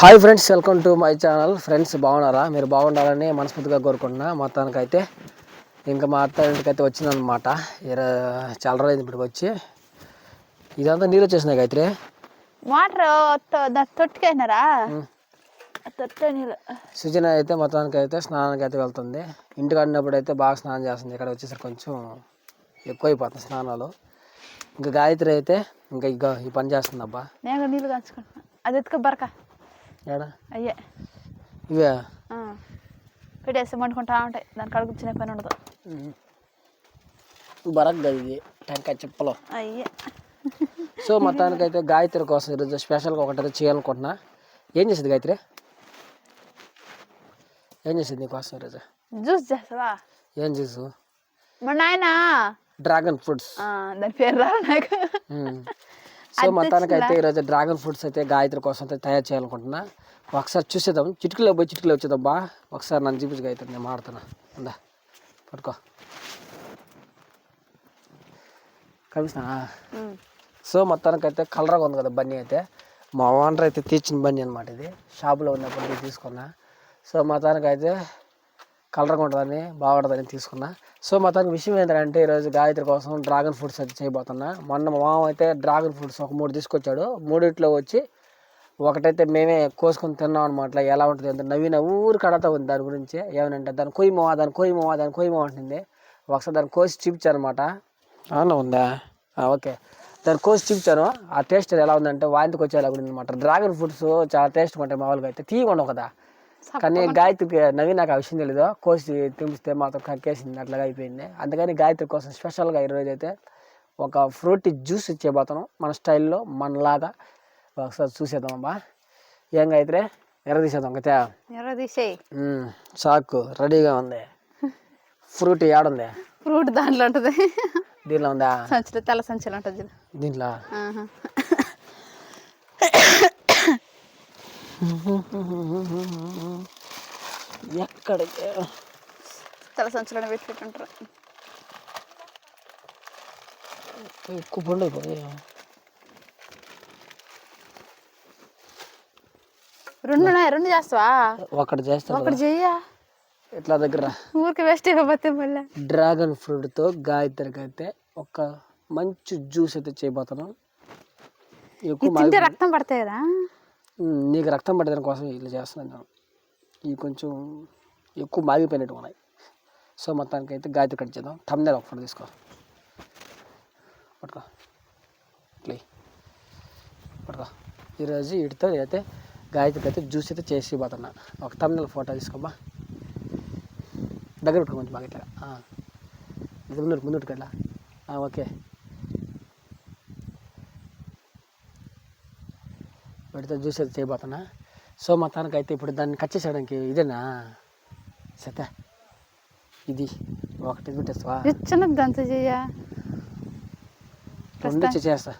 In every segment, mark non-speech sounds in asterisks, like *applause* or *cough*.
Hi friends welcome to my channel. Friends బాగున్నారా? మీరు బాగుండాలని మనస్ఫూర్తిగా కోరుకుంటున్నా. మొత్తానికైతే ఇంకా మా అత్త ఇంటికైతే వచ్చిందనమాట ఇర చాలా రోజులు ఇప్పటికి వచ్చి. ఇదంతా నీళ్ళు వచ్చేసినాయి గాయత్రి. వాటర్ తొట్టుకైనారా సృజన అయితే మొత్తానికి అయితే స్నానానికి అయితే వెళ్తుంది. ఇంటికి ఆడినప్పుడు అయితే బాగా స్నానం చేస్తుంది. ఇక్కడ వచ్చేసరికి కొంచెం ఎక్కువైపోతుంది స్నానాలు. ఇంకా గాయత్రి అయితే ఇంకా ఇక ఈ పని చేస్తుంది అబ్బా నేను నీళ్ళు కాంచుకుంటున్నా అది ఎత్తుకో బరక. అయ్యే. ఇవే? ఆ. పెట్టేసి మండుకుంటా ఉంటాయి. దానికి అడుగు చిన్న పని ఉండదు. బరక్ ఇది. టెంకాయ చిప్పలో. అయ్యే. సో మొత్తానికి అయితే గాయత్రి కోసం ఈరోజు స్పెషల్గా ఒకటి చేయాలనుకుంటున్నా. ఏం చేసింది గాయత్రి? ఏం చేసింది నీకోసం ఈరోజు? జ్యూస్ చేస్తావా? ఏం జ్యూస్? మా నాయన? Dragon fruits. దాని పేరు రా నాకు. సో మొత్తానికి అయితే ఈరోజు డ్రాగన్ ఫ్రూట్స్ అయితే గాయత్రి కోసం అయితే తయారు చేయాలనుకుంటున్నా. ఒకసారి చూసేద్దాం. చిటికలో పోయి చిటికలో వచ్చేద్దాం బా. ఒకసారి నన్ను చూపించి గాయత్రి నేను మాడుతున్నా ఉందా? పట్టుకో. కనిపిస్తున్నా. సో మొత్తానికి అయితే కలర్గా ఉంది కదా బన్నీ అయితే. మా ఓనర్ అయితే తీర్చిన బన్నీ అనమాట ఇది. షాపులో ఉన్నప్పుడు నేను తీసుకున్నా. సో మొత్తానికి అయితే కలర్గా ఉంటుందని బాగుంటుందని తీసుకున్నా. సో మొత్తానికి విషయం ఏంటంటే ఈరోజు గాయత్రి కోసం డ్రాగన్ ఫ్రూట్స్ అయితే చేయబోతున్నా. మొన్న మా మామ అయితే డ్రాగన్ ఫ్రూట్స్ ఒక మూడు తీసుకొచ్చాడు. మూడిట్లో వచ్చి ఒకటైతే మేమే కోసుకొని తిన్నాం అనమాట ఎలా ఉంటుంది అంటే నవీన ఊరు కడతా ఉంది దాని గురించి. ఏమనంటే దాని కొయ్యమో దాని కొయ్యమో దాని కొయ్యమో అంటుంది. ఒకసారి దాన్ని కోసి చూపించారనమాట అవునా ఉందా? ఓకే. దాన్ని కోసి చూపించాను. ఆ టేస్ట్ ఎలా ఉందంటే వాంతికి వచ్చేలా కూడా అనమాట డ్రాగన్ ఫ్రూట్స్ చాలా టేస్ట్గా ఉంటాయి మామూలుగా అయితే. తీయకుండా కదా కానీ గాయత్రికి నవీన్ నాకు ఆ విషయం తెలీదు. కోసి తింపిస్తే మాత్రం కక్కేసింది అట్లాగా అయిపోయింది. అందుకని గాయత్రి కోసం స్పెషల్గా ఈరోజు అయితే ఒక ఫ్రూట్ జ్యూస్ ఇచ్చేపోతాను మన స్టైల్లో మనలాగా. ఒకసారి చూసేద్దాం అబ్బా. ఏం గాయత్రి? ఎర్ర తీసేద్దాం కదా ఎర్ర తీసేయి. చాకు రెడీగా ఉంది. ఫ్రూట్ ఏడుంది ఫ్రూట్ దాంట్లో ఉంటుంది. దీనిలో ఉందా? సంచులు తెల్ల సంచులు ఉంటుంది. దీంట్లో. ఎక్కడికి? తెల్ల సంచులను పెట్టి పెట్టుంటారు ఎక్కువ పండు రెండు రెండు చేస్తావా? ఒకటి చేస్తా ఒకటి చెయ్యా? ఇట్లా దగ్గర? ఊరికి వేస్ట్ ఇవ్వబోతే మళ్ళీ. డ్రాగన్ ఫ్రూట్తో గాయత్రికి అయితే ఒక మంచి జ్యూస్ అయితే చేయబోతున్నాం. ఎక్కువ రక్తం పడతాయి కదా? నీకు రక్తం పట్టడం కోసం ఇట్లా చేస్తున్నాను నేను. ఇవి కొంచెం ఎక్కువ మాగిపోయినట్టు ఉన్నాయి. సో మొత్తానికి అయితే గాయత్రి కట్ చేద్దాం. టమ్నేల్ ఒక ఫోటో తీసుకో. పట్టుకో. ప్లే. పట్టుకో. ఈరోజు వీటితో అయితే గాయత్రికి అయితే జ్యూస్ అయితే చేసి పోతున్నా ఒక తమ్నెల్ ఫోటో తీసుకోమ్మా. దగ్గర పెట్టుకో కొంచెం బాగా ఇట్లా ముందు ముందు ఇట్లా ఓకే. వీటితో జ్యూస్ అయితే చేయబోతున్నా. సో మొత్తానికి అయితే ఇప్పుడు దాన్ని కట్ చేసేయడానికి ఇదేనా? సతే ఇది ఒకటి పెట్టేస్తావా చిన్నది దంత చెయ్యా. రెండు చేస్తా.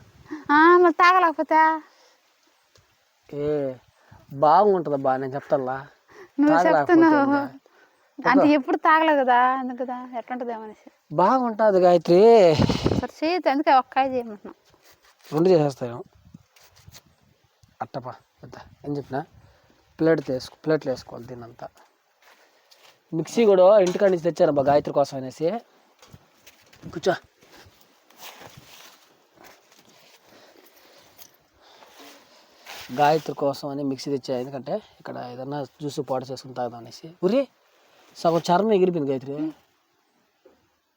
మరి తాగలేకపోతే? ఏ బాగుంటుందబ్బా నేను చెప్తానులా. నువ్వు చెప్తున్నావు? అంటే ఎప్పుడు తాగలే కదా అందుకు కదా ఎట్లుంటుంది అనేసి. బాగుంటుంది గాయత్రి. సరే చేయొద్దు అందుకే ఒక్కాయ చేయమంటున్నాం రెండు చేసేస్తాను. అట్టపా పెద్ద ఏం చెప్పిన? ప్లేట్ వేసుకో ప్లేట్లు వేసుకోవాలి దీన్నంతా. మిక్సీ కూడా ఇంటికాడ నుంచి తెచ్చాను బా గాయత్రి కోసం అనేసి. కూర్చో. గాయత్రి కోసం అని మిక్సీ తెచ్చా ఎందుకంటే ఇక్కడ ఏదన్నా జ్యూస్ పాడు చేసుకుని తాగుదాం అనేసి. ఉరి సగం చర్మం ఎగిరిపోయింది గాయత్రి.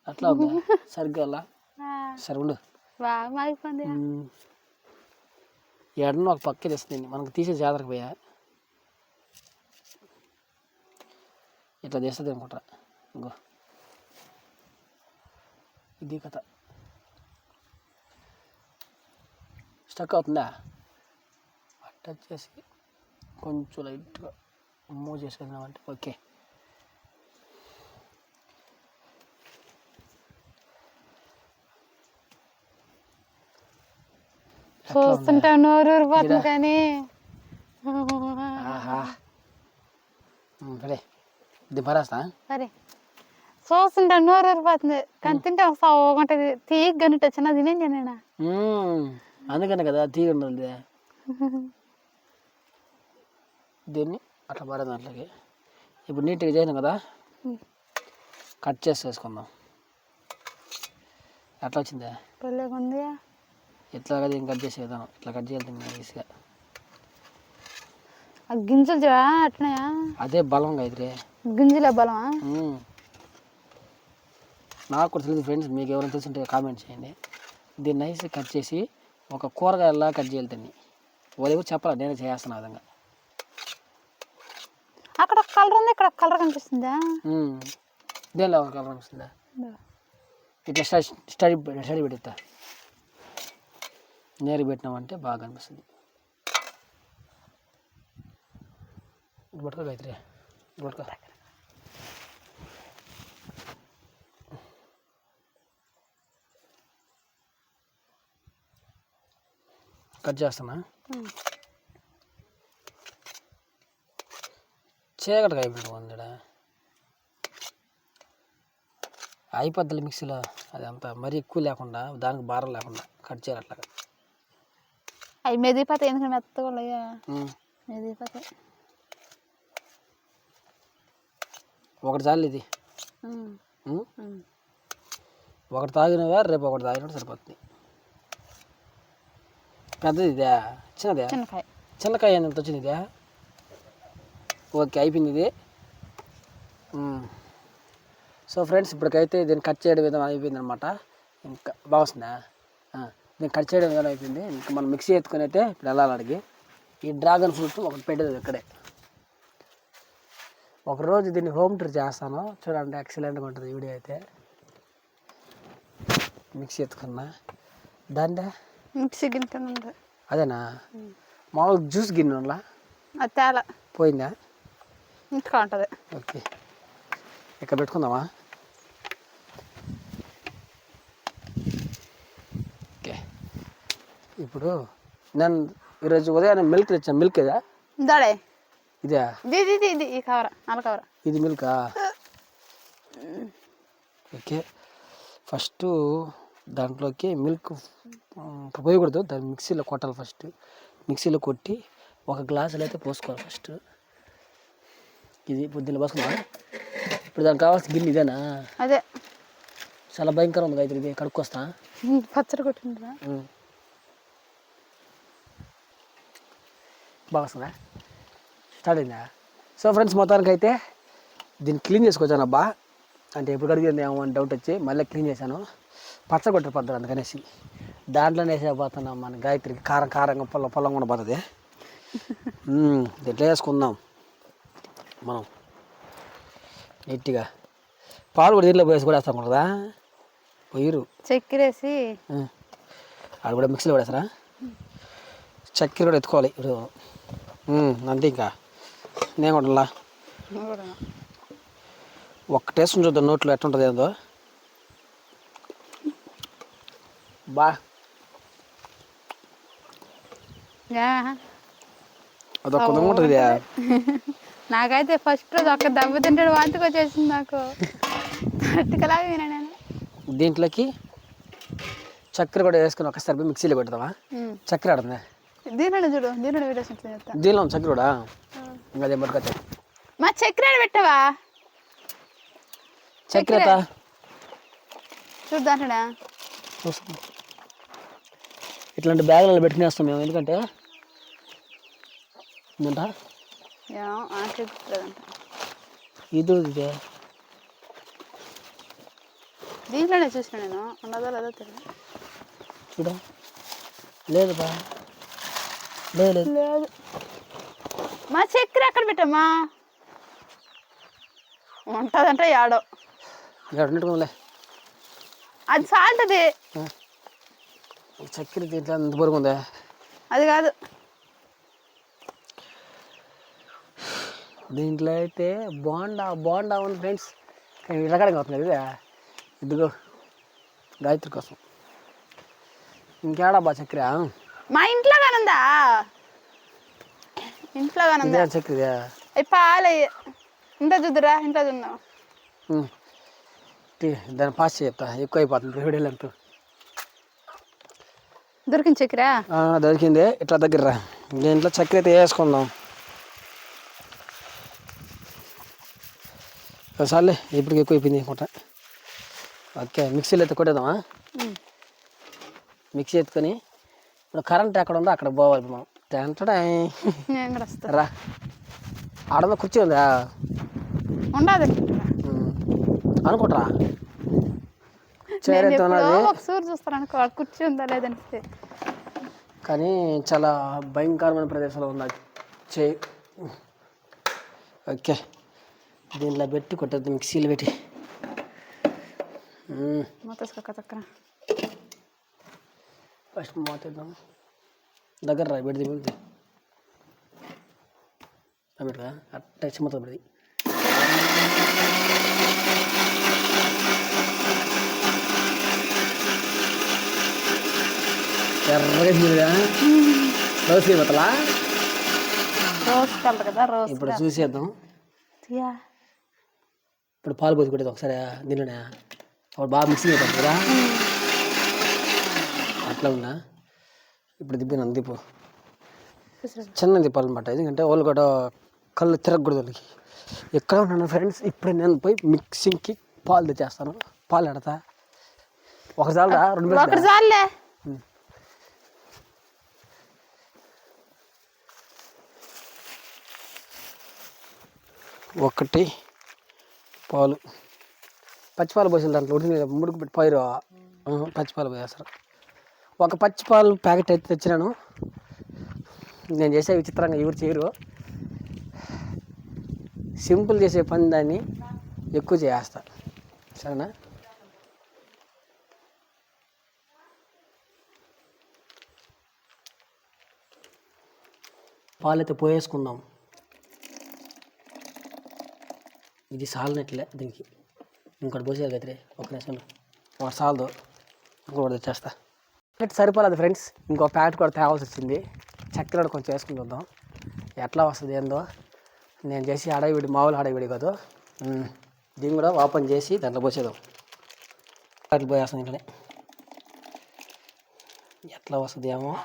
అట్లా ఉంది? సరిగ్గా అలా సరే ఉండు. ఎడను ఒక పక్క తెస్తుంది మనకు తీసే జాతరకు పోయా. ఇట్లా చేస్తుంది అనుకుంటా. ఇంకో. ఇది కథ. స్టక్ అవుతుందా? టచ్ చేసి కొంచెం లైట్గా మూవ్ చేసుకుందామంటే ఓకే. చూస్తుంటే నోరు ఊరిపోతుంది కానీ. సరే ఇది పరాస్తా సరే చూస్తుంటే నోరు ఊరిపోతుంది. కానీ తింటే ఒకటి తీగ గనిట చిన్న తినేండి నేను. అందుకనే కదా తీగ ఉన్నది దీన్ని అట్లా పడే దాంట్లోకి. ఇప్పుడు నీట్గా చేయను కదా. కట్ చేసి వేసుకుందాం. ఎట్లా వచ్చిందా? ఎట్లా కదా ఏం కట్ చేసేద్దాం ఇట్లా కట్ చేయాలి ఈజీగా. ఆ గింజలు చూడా అట్లనే? అదే బలంగా ఇదిరే గింజలే బలమా. నాకు కూడా తెలియదు ఫ్రెండ్స్ మీకు ఎవరైనా తెలుసుంటే కామెంట్ చేయండి. దీన్ని నైస్ కట్ చేసి ఒక కూరగాయలా కట్ చేయాలి దీన్ని. వాళ్ళు ఎవరు చెప్పాలి నేనే చేస్తున్నా ఆ విధంగా. అక్కడ కలర్ ఉంది ఇక్కడ కలర్ కనిపిస్తుందా. దేనిలో కలర్ వస్తుందా ఇట్లా స్టడీ స్టడీ పెడతా నేరు పెట్టినామంటే బాగా అనిపిస్తుంది. గాయత్రి కట్ చేస్తానా ఉమ్. చీకటిగా అయిపోయింది అయిపోద్ది మిక్సీలో అది అంత మరీ ఎక్కువ లేకుండా దానికి భారం లేకుండా కట్ చేయాలి అట్లాగా. అవి మెదిపోతాయి ఎందుకంటే మెత్తగా ఉన్నాయా. మెదిపోతాయి ఒకటి చాలు ఇది. ఒకటి తాగినవా రేపు ఒకటి తాగినట్టు సరిపోతుంది. పెద్దది ఇదే? చిన్నదే? చిన్నకాయ. చిన్నకాయ ఎంత వచ్చింది ఇదే ఓకే అయిపోయింది ఇది. సో ఫ్రెండ్స్ ఇప్పటికైతే దీన్ని కట్ చేయడం విధానం అయిపోయింది అనమాట ఇంకా బాగుందా దీన్ని కట్ చేయడం విధానం అయిపోయింది ఇంకా మనం మిక్సీ ఎత్తుకొని అయితే ఇప్పుడు వెళ్ళాలి అడిగి ఈ డ్రాగన్ ఫ్రూట్ ఒకటి పెట్టేది ఇక్కడే. ఒకరోజు దీన్ని హోమ్ టూర్ చేస్తాను. చూడండి ఎక్సలెంట్గా ఉంటుంది వీడియో అయితే. మిక్సీ ఎత్తుకున్నా. దాండే మిక్సీ గిన్నె అదేనా? మామూలు జ్యూస్ గిన్నె ఉందా? అది తేల. పోయిందా? ఇంటికా ఉంటుంది. ఓకే. ఇక్కడ పెట్టుకుందామా? ఇప్పుడు నేను ఈరోజు ఉదయాన్నే మిల్క్ తెచ్చాను. మిల్క్ ఇదా దాడే ఇదే? ఇది ఇది ఇది ఇది ఈ కవర నల్ల కవర ఇది మిల్కా ఓకే. ఫస్ట్ దాంట్లోకి మిల్క్ పోయకూడదు. దాన్ని మిక్సీలో కొట్టాలి ఫస్ట్. మిక్సీలో కొట్టి ఒక గ్లాసులో అయితే పోసుకోవాలి ఫస్ట్. ఇది ఇప్పుడు దీనిలో పోసుకున్నా ఇప్పుడు దానికి కావాల్సిన గిన్నె ఇదేనా? అదే. చాలా భయంకరం ఉంది అయితే ఇది కడుక్కొస్తా. పచ్చడి కొట్టిండ్రా? బాగా వస్తుందా. స్టార్ట్ అయిందా? సో ఫ్రెండ్స్ మొత్తానికి అయితే దీన్ని క్లీన్ చేసుకొచ్చాను అబ్బా? అంటే ఎప్పుడు కడిగింది ఏమో అని డౌట్ వచ్చి మళ్ళీ క్లీన్ చేశాను. పచ్చ కొట్టిపోతారు అందుకనేసి. దాంట్లోనే వేసేపోతున్నాం మన గాయత్రికి. కారం కారంగా పొల్ల పొల్లంగా కూడా పోతుంది ఇట్లా వేసుకుందాం. మనం నీట్గా. పాలు కూడా దీంట్లో పోయేసి కూడా వేస్తాం కదా? పోయిరు చక్కెరేసి. అది కూడా మిక్సీలో పడేస్తారా? చక్కెర కూడా ఎత్తుకోవాలి. ఇప్పుడు అంతే ఇంకా. నేను కూడా ఒక్క టేస్ట్ చూద్దాం నోట్లో ఎట్లుంటుంది ఏందో. బా. అదొక ఉంటుంది. నాకైతే ఫస్ట్ రోజు ఒక్క దెబ్బ తింటాడు వాంతికి వచ్చేసింది నాకు. తట్టుకలాగా వినా నేను. దీంట్లోకి చక్కెర కూడా వేసుకుని ఒకసారి మిక్సీలో పెడతావా. చక్కెర ఆడుతుంది? దీనిలో చూడు దీనిలో వీడియోస్ దీనిలో కూడా ఇంకా అదే పట్టుకొచ్చా. మా చక్కెర ఆడ పెట్టావా? చక్కెర ఎత్తా? చూడు దాంట్లో ఇట్లాంటి బ్యాగులలో పెట్టుకునేస్తాం మేము ఎందుకంటే? ఏంట ఇది ఇదే. దీంట్లోనే చూసిన నేను ఉన్నదో లేదో తెలియదు చూడ. లేదు బా లేదు. మా చక్కెర ఎక్కడ పెట్టమ్మా? ఉంటుందంటే యాడో. ఇక్కడ ఉన్నట్టుకుందిలే. అది సాల్ట్ అది చక్కెర దీంట్లో అంత బరువు ఉందా అది కాదు. దీంట్లో అయితే బాండా బాండా ఉంది ఫ్రెండ్స్. కానీ ఇళ్ళకడగా అవుతుంది ఇదే? ఇదిగో గాయత్రి కోసం. ఇంకేడా బా చక్కెర? మా ఇంట్లో కానుందా? ఇంట్లో కానుందా? చక్కెర పాలే. ఇంత చూద్దురా ఇంట్లో చూద్దాం. దాన్ని పాస్ చెప్తా ఎక్కువ అయిపోతుంది వేడేళ్ళు అంటూ దొరికింది చక్కెర? దొరికింది ఇట్లా దగ్గర దీంట్లో చక్కెర అయితే వేసుకుందాం. సార్లే ఇప్పటికి ఎక్కువ అయిపోయింది అనుకుంటా ఓకే మిక్సీలో అయితే కొట్టేద్దామా? మిక్సీ ఎత్తుకొని ఇప్పుడు కరెంట్ ఎక్కడ ఉందో అక్కడ పోవాలి మనం. వస్తా. రా. కుర్చీ ఉందా? ఉండదు. అనుకుంటారా? నేను చైర్ అయితే ఎప్పుడో ఉన్నది ఒక సూరు చూస్తాను అనుకో కుర్చీ ఉందా కానీ చాలా భయంకరమైన ప్రదేశంలో ఉంది చే ఓకే. దీనిలో పెట్టి కొట్టద్దు మిక్సీలో పెట్టి. ఫస్ట్ మోతేద్దాం దగ్గర రా పెడితే పెడితే. పెడతా అట్ట చిమ్మతో పెడితే. ఎర్రగా రోజు కదా రోజ్ ఇప్పుడు చూసేద్దాం. ఇప్పుడు పాలు పోసి కొట్టేది ఒకసారి దీనిలోనే అప్పుడు బాగా మిక్సింగ్ అవుతుంది కదా. అట్లా ఉన్నా ఇప్పుడు దిప్పినాను దిప్పు చిన్న దిప్పాలన్నమాట ఎందుకంటే వాళ్ళు కూడా కళ్ళు తిరగకూడదు వాళ్ళకి. ఎక్కడ ఉన్నాను ఫ్రెండ్స్ ఇప్పుడు నేను పోయి మిక్సింగ్కి పాలు తెచ్చేస్తాను. పాలు ఎడతా ఒకసారి రెండు ఒకటి చాలే ఒకటి పాలు. పచ్చిపాలు పోసిన దాంట్లో ఉడికి ముడుకు పెట్టి పైరు పచ్చిపాలు పోయేస్తారు. ఒక పచ్చిపాలు ప్యాకెట్ అయితే తెచ్చినాను. నేను చేసే విచిత్రంగా ఎవరు చేయరు. సింపుల్ చేసే పని దాన్ని ఎక్కువ చేస్తా. సరేనా? పాలైతే పోయేసుకుందాం. ఇది సాలనట్లే దీనికి. ఇంకోటి పోసేది కదిరే. ఒక నిమిషం ఒకటి సాలదు. ఇంకోటి తెచ్చేస్తా. ప్యాకెట్ సరిపోలేదు ఫ్రెండ్స్. ఇంకో ప్యాకెట్ కూడా తేవాల్సి వచ్చింది. చక్కెర కూడా కొంచెం వేసుకుని చూద్దాం. ఎట్లా వస్తుంది ఏందో. నేను చేసి అడవిడి మామూలు అడవిడి కాదు. దీన్ని కూడా ఓపెన్ చేసి దాంట్లో పోసేద్దాం. అట్లా పోయేస్తాను ఇంట్లోనే ఎట్లా వస్తుంది ఏమో.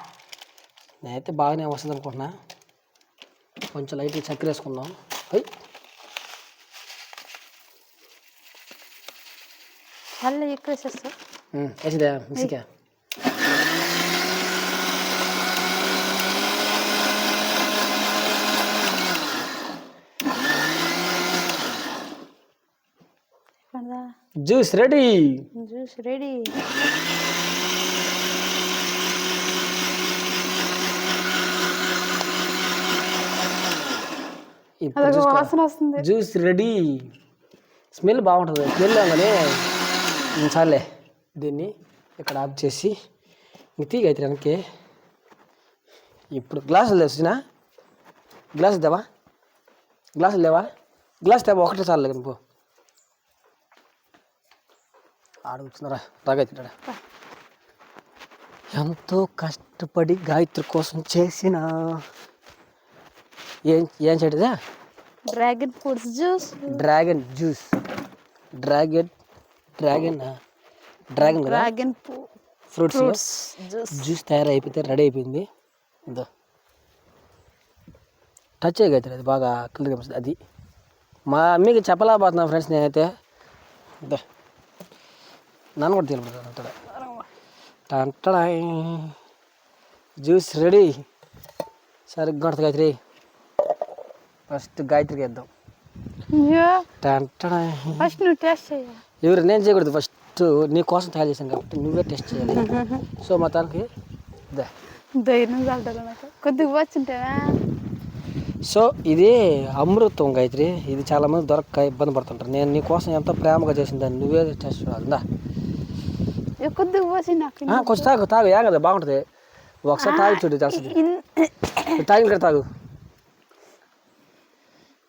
నేనైతే బాగానే వస్తుంది అనుకుంటున్నా. కొంచెం లైట్గా చక్కెర వేసుకుందాం. హై. చల్ల ఎక్కువ వేసేస్తా. వేసిదా మిక్సీకా. కదా జ్యూస్ రెడీ. Juice ready. ఇప్పుడు అదొక చూసుకో. వాసన వస్తుంది. Juice ready. స్మెల్ బాగుంటుంది. స్మెల్ అవగానే ఉమ్, చాలే. దీన్ని ఇక్కడ ఆఫ్ చేసి ఇంక తీగ అయితే వెనక్కి ఇప్పుడు గ్లాసులు తెచ్చినా గ్లాసులు దేవా గ్లాసులు లేవా? గ్లాస్ తేవా ఒకటే చాలు పో. ఆడ కూర్చున్నారా రాగైతున్నాడా ఎంతో కష్టపడి గాయత్రి కోసం చేసిన ఏం ఏం చేయటదా dragon fruits juice. Dragon juice. Dragon dragon? Dragon dragon fruits juice. తయారైపోతే ready అయిపోయింది. ఇదో. టచ్ చేయగలుగుతారు అది బాగా క్లియర్గా కనిపిస్తుంది అది. మా అమ్మకి చెప్పలేకపోతున్నా ఫ్రెండ్స్ నేనైతే. ఇదో. నన్ను కూడా తెలియదు టంటడాయ్ జ్యూస్ రెడీ సరిగ్గా ఉంటుంది గాయత్రి ఫస్ట్ గాయత్రికి వేద్దాం ఫస్ట్ నువ్వు టేస్ట్ చేయాలి ఎవరు నేను చేయకూడదు ఫస్ట్ నీ కోసం తయారు చేశాను కాబట్టి నువ్వే టెస్ట్ చేయాలి సో మొత్తానికి దా ధైర్యం చాలదు నాకు కొద్దిగా సో ఇది అమృతం గాయత్రి ఇది చాలా మంది దొరక్క ఇబ్బంది పడుతుంటారు నేను నీ కోసం ఎంతో ప్రేమగా చేసిన దాన్ని నువ్వే టెస్ట్ ఇక కొద్దిగా పోసి నాకు ఆ, కొంచెం తాగు తాగు ఏం కదా బాగుంటుంది. ఒకసారి తాగి చూడు తెలుస్తుంది తాగిన కదా తాగు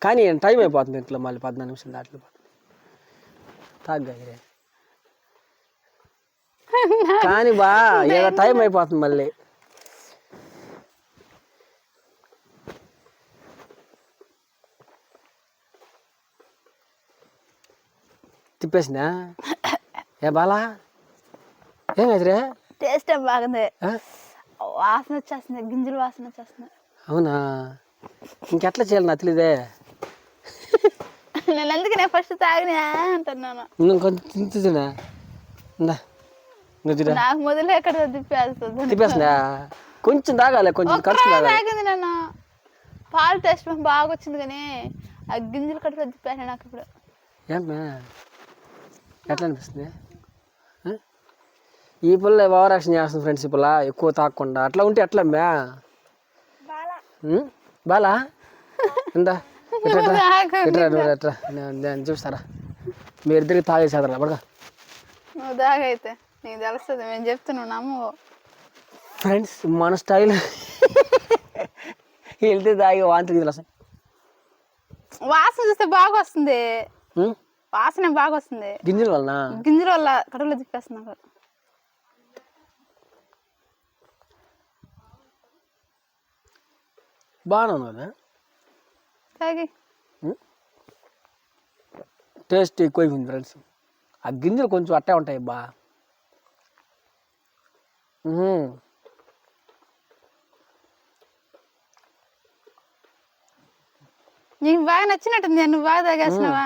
కానీ టైం అయిపోతుంది ఇంట్లో మళ్ళీ పద్నాలుగు నిమిషాలు దాంట్లో తాగు గాయత్రి కానీ బా *laughs* ఏదో టైం అయిపోతుంది మళ్ళీ. తిప్పేసిందా? ఏ బాలా? ఏం ఎదురే టేస్ట్ ఏం బాగుంది. వాసన వచ్చేస్తుంది గింజలు వాసన వచ్చేస్తుంది. అవునా? ఇంకెట్లా చేయాలి నా తెలియదే *laughs* నేను అందుకే నేను ఫస్ట్ తాగినా అంటున్నాను. ఇంకొంచెం తింటు తినా. ఇందా. ఇంకా తిరా నాకు మొదలు ఎక్కడ తిప్పేస్తుంది? తిప్పేస్తుందా? కొంచెం తాగాలి కొంచెం ఖర్చు తాగింది నన్ను. పాలు టేస్ట్ బాగా వచ్చింది కానీ ఆ గింజలు కడుపులో తిప్పాను నాకు ఇప్పుడు. ఏమే ఎట్లా అనిపిస్తుంది? ఈ పిల్ల ఓవర్ యాక్షన్ చేస్తుంది ఫ్రెండ్స్ ఈ పిల్ల ఎక్కువ తాగకుండా అట్లా ఉంటే ఎట్లా మ్యా? బాలా. ఇందా? నేను చూస్తారా మీ ఇద్దరికి తాగేసేదరా పడగా నువ్వు దాగైతే నీకు తెలుస్తుంది మేము చెప్తున్నావు నమ్ము. ఫ్రెండ్స్ మన స్టైల్. వెళ్తే తాగి వాంతి వస్తాయి వాసన చూస్తే బాగా వస్తుంది? వాసన బాగా వస్తుంది గింజల వలన? గింజల వల్ల కడుపులో తిప్పేస్తుంది నాకు. బాగానే ఉంది కదా తాగి టేస్ట్ ఎక్కువ ఉంది ఫ్రెండ్స్. ఆ గింజలు కొంచెం అట్టే ఉంటాయి బా. నీకు బాగా నచ్చినట్టుంది నువ్వు బాగా తాగేస్తున్నావా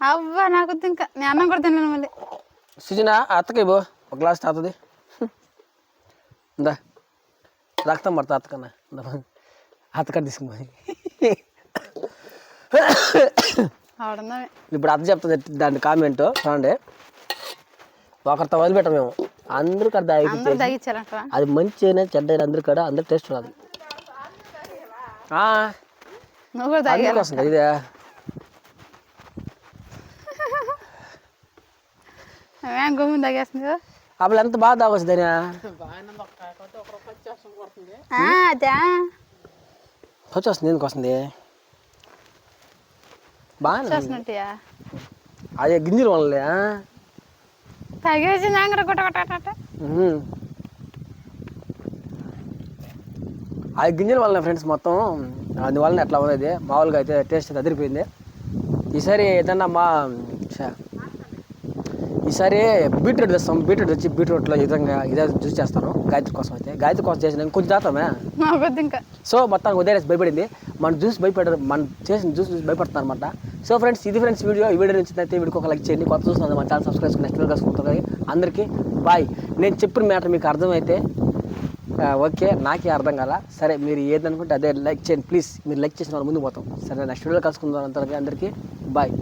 అవ్వా నాకు ఇంకా నేను అన్నం కూడా తిన్నాను మళ్ళీ. సుజన అత్తకి బో ఒక గ్లాస్ తాతది. ఇందా. రక్తం పడతా అత్తకన్నా. అత్తకడ తీసుకుపోయి. ఇప్పుడు అత్త చెప్తుంది దాని కామెంట్ చూడండి. ఒకరితో వదిలిపెట్టాం మేము. అందరూ తాగిచ్చారంట అది మంచి అయినా చెడ్డ అయినా అందరి కాడ అందరు టేస్ట్ రాదు కూడా వస్తుంది ఇదే. గమ్ము అప్పుడు ఎంత బాగా తాగొచ్చు దాని అదే. వచ్చేస్తుంది ఎందుకు వస్తుంది బాగా చూసినట్టుయా అదే గింజలు వల్లే ఆ? తాగేసి నాంగర కొట్ట కొట్ట కొట్ట ఉహుం. అది గింజల వల్ల ఫ్రెండ్స్ మొత్తం అందువలన ఎట్లా ఉన్నది మామూలుగా అయితే టేస్ట్ అదిరిపోయింది ఈసారి ఏదన్నా మా. ఈసారి బీట్రూట్ తెస్తాం. బీట్రూట్ తెచ్చి బీట్రూట్లో ఈ విధంగా ఇదే జ్యూస్ చేస్తాను గాయత్రి కోసం అయితే. గాయత్రి కోసం చేసిన కొంచెం తాతామే ఇంకా. సో మొత్తానికి ఉదయం భయపడింది. మన జ్యూస్ భయపడారు. మన చేసిన జ్యూస్ చూసి భయపడుతున్నారు అనమాట సో ఫ్రెండ్స్ ఇది ఫ్రెండ్స్ వీడియో. ఈ వీడియో నచ్చినైతే వీడికి ఒక లైక్ చేయండి. కొత్త చూస్తున్నది మన ఛానల్ సబ్స్క్రైబ్ నెక్స్ట్ వీడియో కలుసుకుంటారు అందరికీ బాయ్. నేను చెప్పిన మ్యాటర్ మీకు అర్థమైతే ఓకే నాకే అర్థం కాల. సరే మీరు ఏదనుకుంటే అదే లైక్ చేయండి. ప్లీజ్ మీరు లైక్ చేసిన వాళ్ళు ముందుకు పోతాం. సరే నెక్స్ట్ వీడియో కలుసుకుందాం అందరికీ అందరికీ బాయ్.